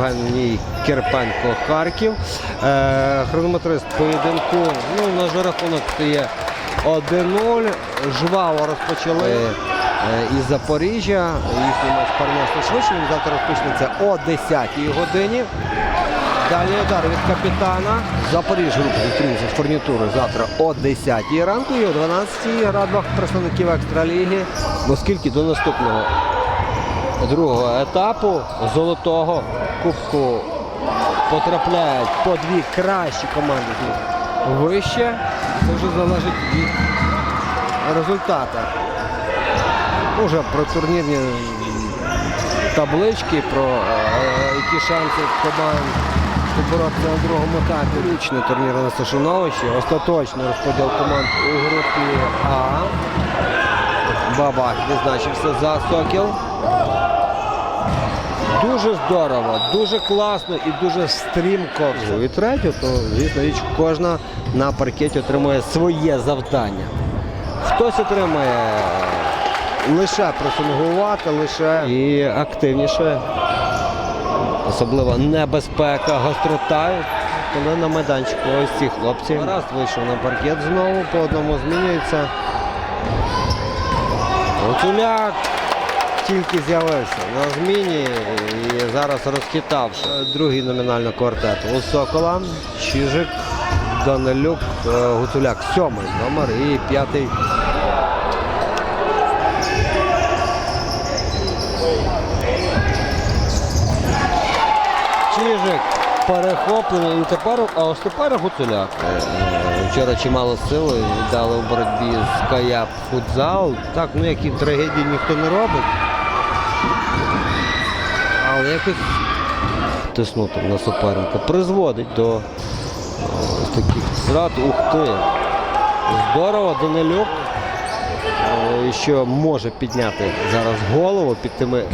Євгеній Кирпенко Харків. Е, хронометрист поєдинку. Ну, ж рахунок стає 1-0. Жваво розпочали е, із Запоріжжя. Їхній матч перенесли швидше. Він завтра розпочнеться о 10-й годині. Далі удар від капітана. Запоріжжя група зустрінеться з фурнітури завтра о 10 й ранку і о 12-й радбах представників екстраліги. Оскільки до наступного другого етапу золотого кубку потрапляють по дві кращі команди вище. Це вже залежить від результату. Уже про турнірні таблички, про е, які шанси команд поборотися на другому етапі. Річне турнірне Сашиновичі, остаточний розподіл команд у групі А. Бабак відзначився за Сокіл. Дуже здорово, дуже класно і дуже стрімко. І третє, то звісно річ, кожна на паркеті отримує своє завдання. Хтось отримає лише пресингувати, лише і активніше. Особливо небезпека, гострота. Коли на майданчику ось ці хлопці. Раз вийшов на паркет знову, по одному змінюється. Гуцуляк тільки з'явився на зміні і зараз розхитав другий номінально квартет. У Сокола, Чижик, Данилюк, е, Гуцуляк сьомий номер і п'ятий. Чижик перехоплений і тепер, а тепер Гуцуляк. Е, Вчора чимало сили дали в боротьбі з Каяп футзал. Так, ну які трагедії ніхто не робить. Але якось тиснути на суперника призводить до е, ось таких втрат. Ух ти! Здорово, Данилюк, е, що може підняти зараз голову під тими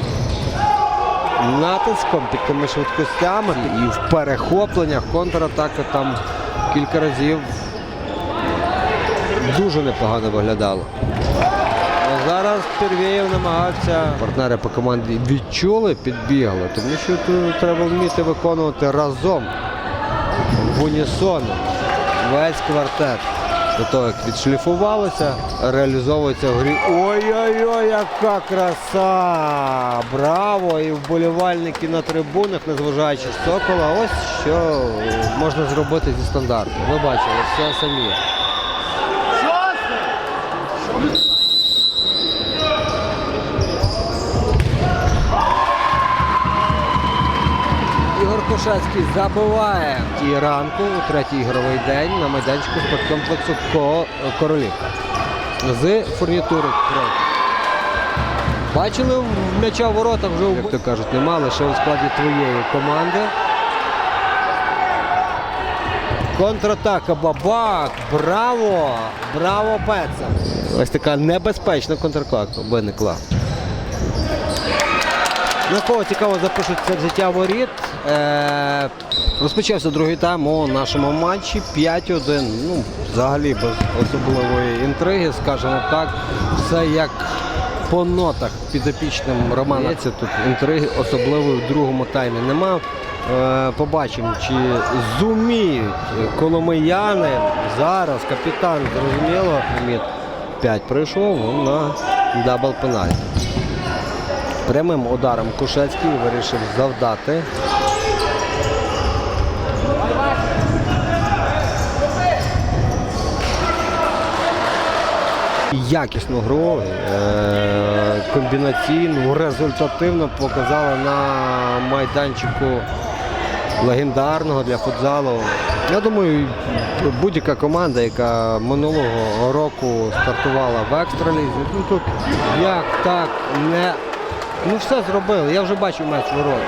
натиском, під тими швидкостями і в перехопленнях контратака там кілька разів дуже непогано виглядало. Первєєв намагався. Партнери по команді відчули, підбігли, тому що тут треба вміти виконувати разом в унісон весь квартет. До того, як відшліфувалося, реалізовується в грі. Ой-ой-ой, яка краса! Браво! І вболівальники на трибунах, незважаючи з Сокола. Ось що можна зробити зі стандарту. Ви бачили, все самі. Ігор забиває в ранку у третій ігровий день на майданчику спорткомплексу Ко- Королівка з фурнітури. Бачили м'яча в воротах вже, як то кажуть, нема, лише у складі твоєї команди. Контратака Бабак. Браво! Браво, Пеца! Ось така небезпечна контратака виникла. На кого цікаво запишуться взяття воріт. Е, розпочався другий тайм у нашому матчі 5-1. Ну, взагалі без особливої інтриги, скажімо так. Все як по нотах підопічним Романа. Тут інтриги особливої в другому таймі нема. Е, побачимо, чи зуміють коломияни зараз. Капітан зрозуміло. Ліміт 5 прийшов ну, на дабл пенальті. Прямим ударом Кушецький вирішив завдати. Якісну гру, е, комбінаційну, результативно показали на майданчику легендарного для футзалу. Я думаю, будь-яка команда, яка минулого року стартувала в екстралізі, ну тут як так не Ну все зробили. Я вже бачив меч ворот.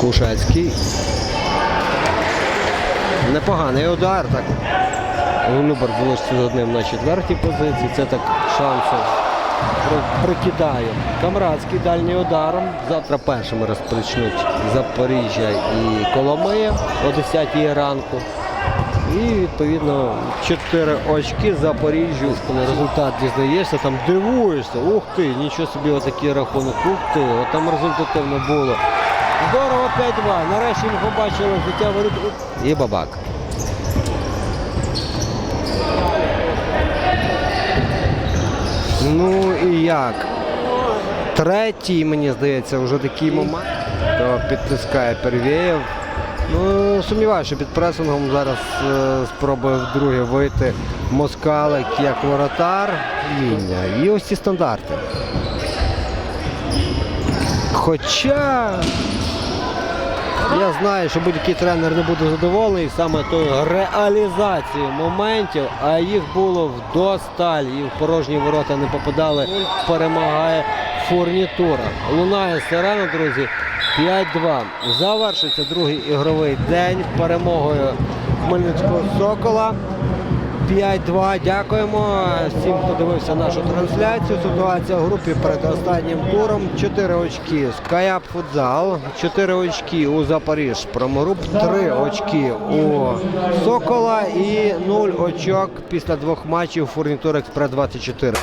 Кушацький. Непоганий удар. так. Гулюбер залишиться з одним на четвертій позиції. Це так шанси прикидає. Камрадський дальній ударом. Завтра першими розпочнуть Запоріжжя і Коломия о 10 ранку. І відповідно 4 очки Запоріжжю. Коли результат дізнаєшся, там дивуєшся. Ух ти, нічого собі отакий рахунок. Ух ти, от там результативно було. Здорово 5-2. Нарешті ми побачили життя воріт. І бабак. Ну і як? Третій, мені здається, вже такий момент. То підтискає Первєєв. Ну, сумніваюся, що під пресингом зараз е, спробує вдруге вийти Москалик як воротар. Віння. І ось ці стандарти. Хоча я знаю, що будь-який тренер не буде задоволений саме тою реалізацією моментів, а їх було вдосталь, і в порожні ворота не попадали. Перемагає фурнітура. Лунає сирена, друзі. 5-2. Завершується другий ігровий день перемогою Хмельницького Сокола. 5-2. Дякуємо всім, хто дивився нашу трансляцію. Ситуація в групі перед останнім туром. 4 очки з Каяп Футзал, 4 очки у Запоріж Проморуп, 3 очки у Сокола і 0 очок після двох матчів Фурнітур Експрес 24.